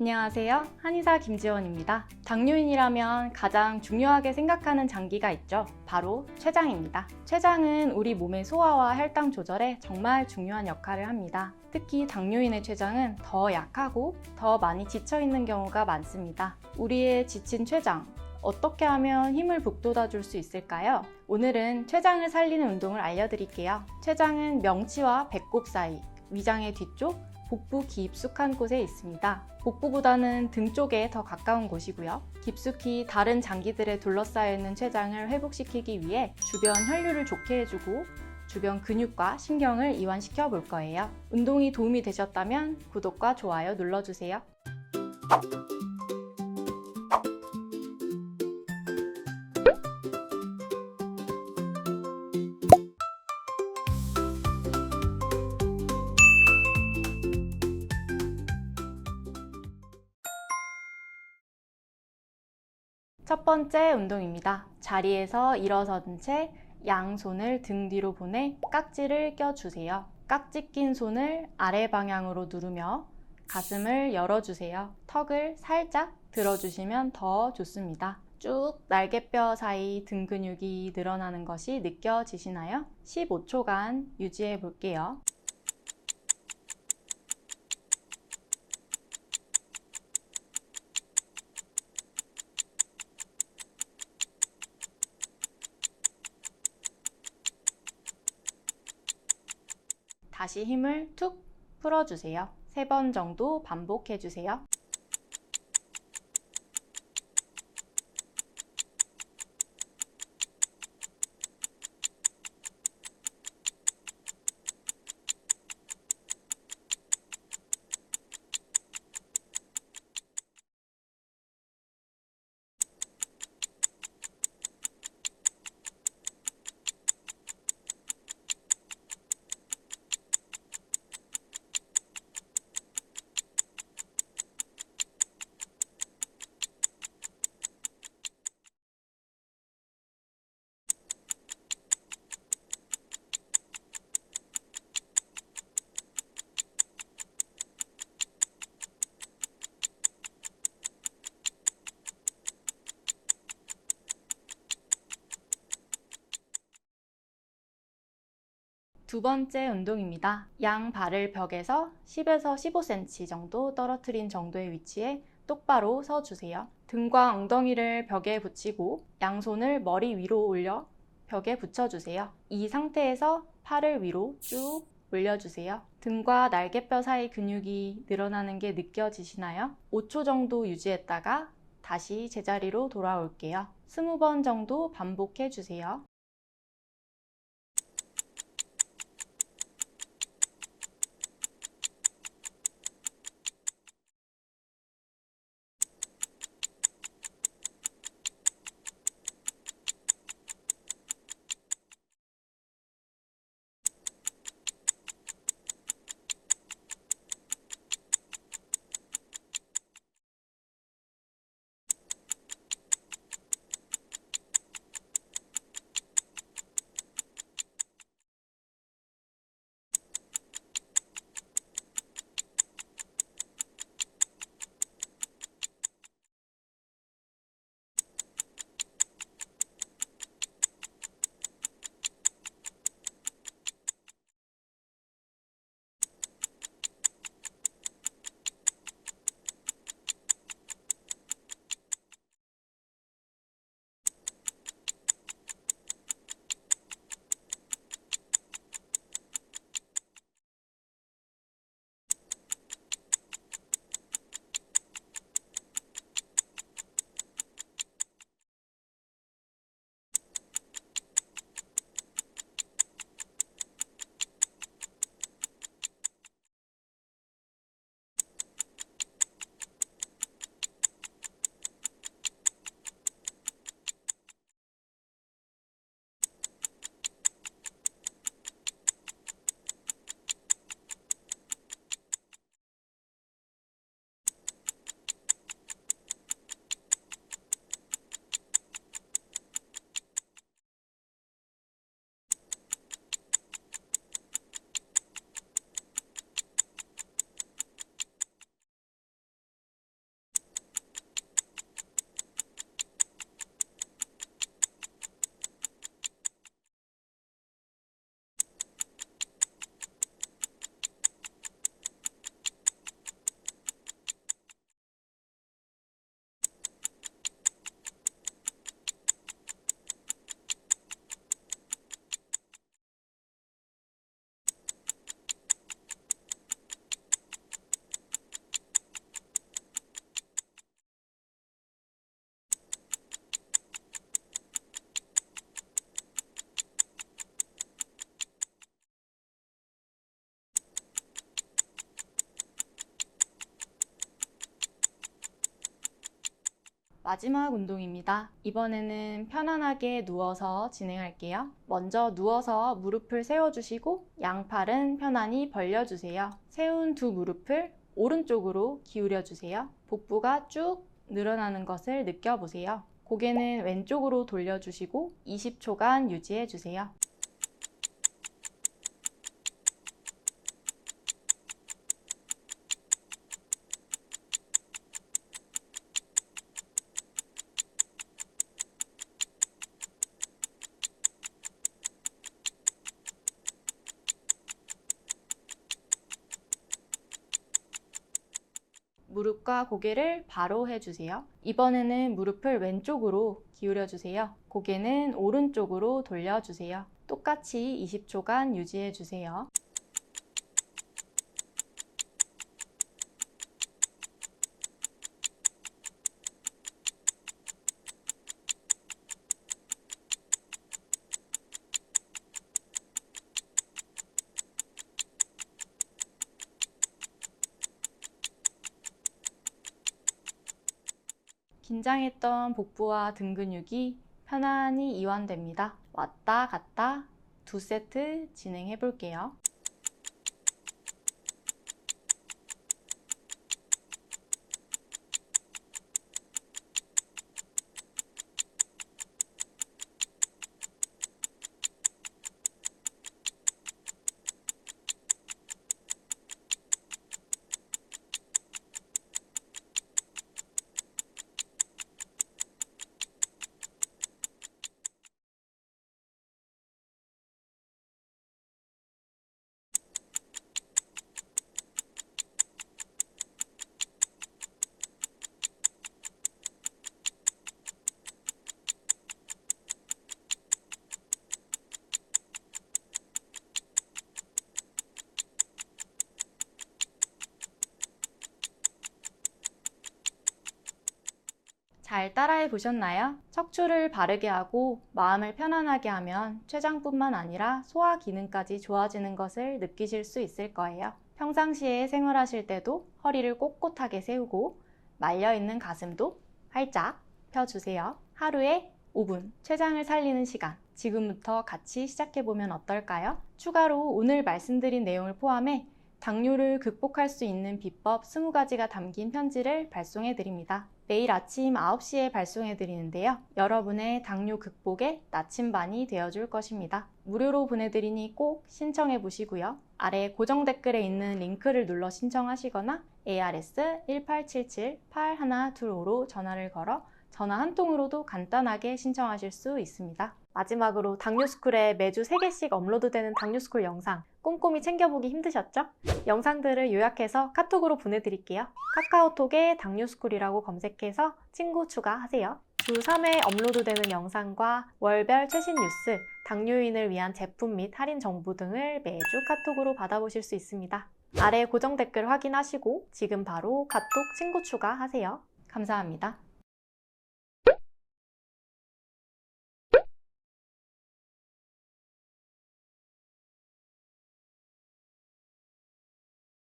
안녕하세요. 한의사 김지원입니다. 당뇨인이라면 가장 중요하게 생각하는 장기가 있죠. 바로 췌장입니다. 췌장은 우리 몸의 소화와 혈당 조절에 정말 중요한 역할을 합니다. 특히 당뇨인의 췌장은 더 약하고 더 많이 지쳐 있는 경우가 많습니다. 우리의 지친 췌장, 어떻게 하면 힘을 북돋아 줄 수 있을까요? 오늘은 췌장을 살리는 운동을 알려드릴게요. 췌장은 명치와 배꼽 사이, 위장의 뒤쪽, 복부 깊숙한 곳에 있습니다. 복부보다는 등 쪽에 더 가까운 곳이고요. 깊숙이 다른 장기들에 둘러싸여 있는 췌장을 회복시키기 위해 주변 혈류를 좋게 해주고 주변 근육과 신경을 이완시켜 볼 거예요. 운동이 도움이 되셨다면 구독과 좋아요 눌러주세요. 첫 번째 운동입니다. 자리에서 일어선 채 양손을 등 뒤로 보내 깍지를 껴주세요. 깍지 낀 손을 아래 방향으로 누르며 가슴을 열어주세요. 턱을 살짝 들어주시면 더 좋습니다. 쭉 날개뼈 사이 등 근육이 늘어나는 것이 느껴지시나요? 15초간 유지해 볼게요. 다시 힘을 툭 풀어주세요. 세 번 정도 반복해주세요. 두 번째 운동입니다. 양 발을 벽에서 10에서 15cm 정도 떨어뜨린 정도의 위치에 똑바로 서 주세요. 등과 엉덩이를 벽에 붙이고 양손을 머리 위로 올려 벽에 붙여주세요. 이 상태에서 팔을 위로 쭉 올려주세요. 등과 날개뼈 사이 근육이 늘어나는 게 느껴지시나요? 5초 정도 유지했다가 다시 제자리로 돌아올게요. 20번 정도 반복해 주세요. 마지막 운동입니다. 이번에는 편안하게 누워서 진행할게요. 먼저 누워서 무릎을 세워주시고 양팔은 편안히 벌려주세요. 세운 두 무릎을 오른쪽으로 기울여주세요. 복부가 쭉 늘어나는 것을 느껴보세요. 고개는 왼쪽으로 돌려주시고 20초간 유지해주세요. 무릎과 고개를 바로 해주세요. 이번에는 무릎을 왼쪽으로 기울여주세요. 고개는 오른쪽으로 돌려주세요. 똑같이 20초간 유지해주세요. 긴장했던 복부와 등 근육이 편안히 이완됩니다. 왔다 갔다 두 세트 진행해 볼게요. 잘 따라해 보셨나요? 척추를 바르게 하고 마음을 편안하게 하면 췌장뿐만 아니라 소화 기능까지 좋아지는 것을 느끼실 수 있을 거예요. 평상시에 생활하실 때도 허리를 꼿꼿하게 세우고 말려있는 가슴도 활짝 펴주세요. 하루에 5분 췌장을 살리는 시간 지금부터 같이 시작해보면 어떨까요? 추가로 오늘 말씀드린 내용을 포함해 당뇨를 극복할 수 있는 비법 20가지가 담긴 편지를 발송해 드립니다. 매일 아침 9시에 발송해 드리는데요. 여러분의 당뇨 극복의 나침반이 되어 줄 것입니다. 무료로 보내드리니 꼭 신청해 보시고요. 아래 고정 댓글에 있는 링크를 눌러 신청하시거나 ARS 1877-8125로 전화를 걸어 전화 한 통으로도 간단하게 신청하실 수 있습니다. 마지막으로 당뇨스쿨에 매주 3개씩 업로드되는 당뇨스쿨 영상 꼼꼼히 챙겨보기 힘드셨죠? 영상들을 요약해서 카톡으로 보내드릴게요. 카카오톡에 당뇨스쿨이라고 검색해서 친구 추가하세요. 주 3회 업로드되는 영상과 월별 최신 뉴스, 당뇨인을 위한 제품 및 할인 정보 등을 매주 카톡으로 받아보실 수 있습니다. 아래 고정 댓글 확인하시고 지금 바로 카톡 친구 추가하세요. 감사합니다.